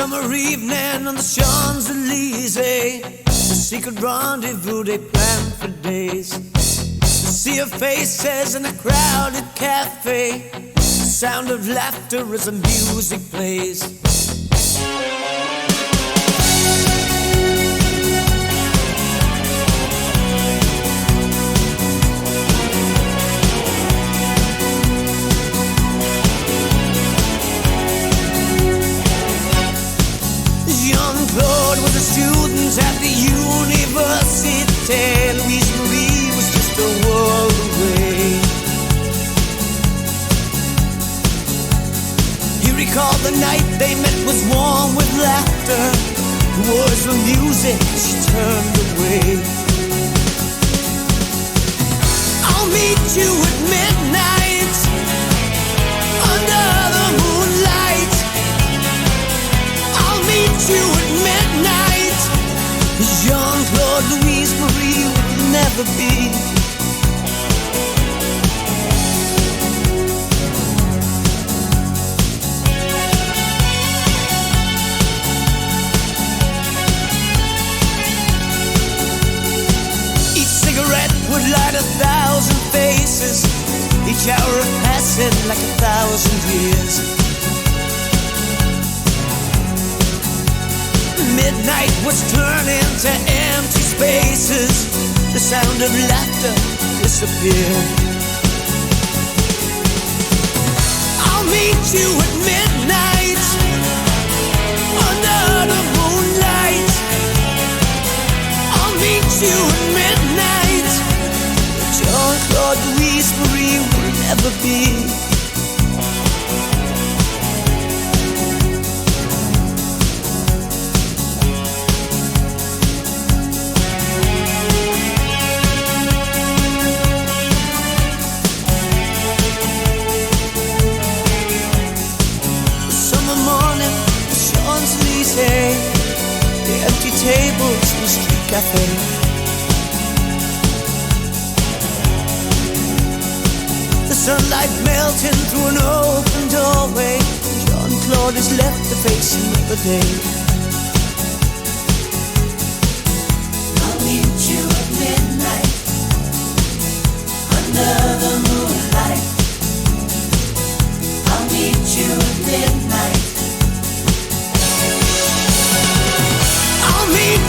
summer evening on the Champs Elysees, a secret rendezvous they planned for days. To see your faces in a crowded cafe, the sound of laughter as the music plays. Was a student at the university. Louise Marie was just a world away. He recalled the night they met was warm with laughter. The words were music, she turned away. I'll meet you at midnight be. Each cigarette would light a thousand faces. Each hour passing like a thousand years. Midnight was turning to empty spaces. The sound of laughter disappeared. I'll meet you at midnight under the moonlight. I'll meet you tables in the street cafe. The sunlight melting through an open doorway. Jean Claude is left to face another day.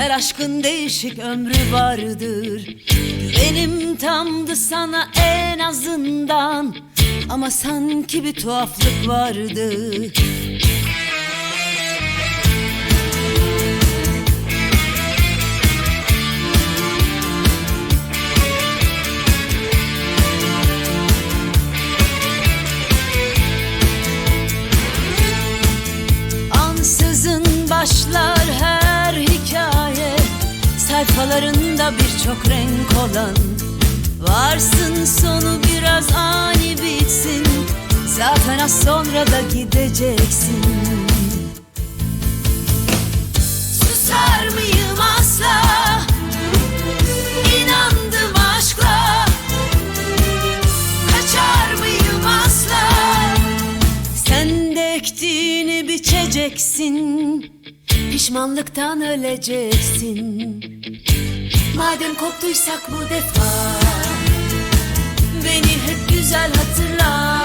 Her aşkın değişik ömrü vardır. Güvenim tamdı sana en azından. Ama sanki bir tuhaflık vardı birçok renk olan. Varsın sonu biraz ani bitsin. Zaten az sonra da gideceksin. Susar mıyım asla? İnandım aşkla. Kaçar mıyım asla? Sen de biçeceksin. Pişmanlıktan öleceksin Madem koptuysak bu defa Beni hep güzel hatırla.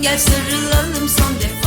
Gel sarılalım son defa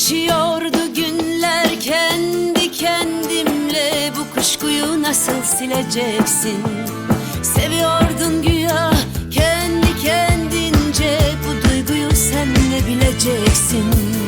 Geçiyordu günler kendi kendimle. Bu kuşkuyu nasıl sileceksin? Seviyordun güya kendi kendince. Bu duyguyu sen ne bileceksin.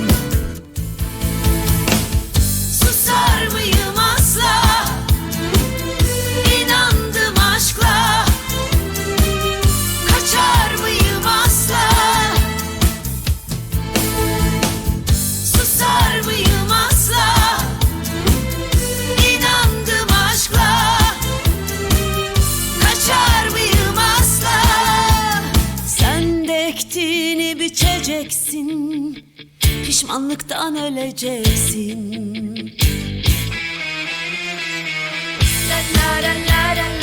Biçeceksin Pişmanlıktan öleceksin. La la la la la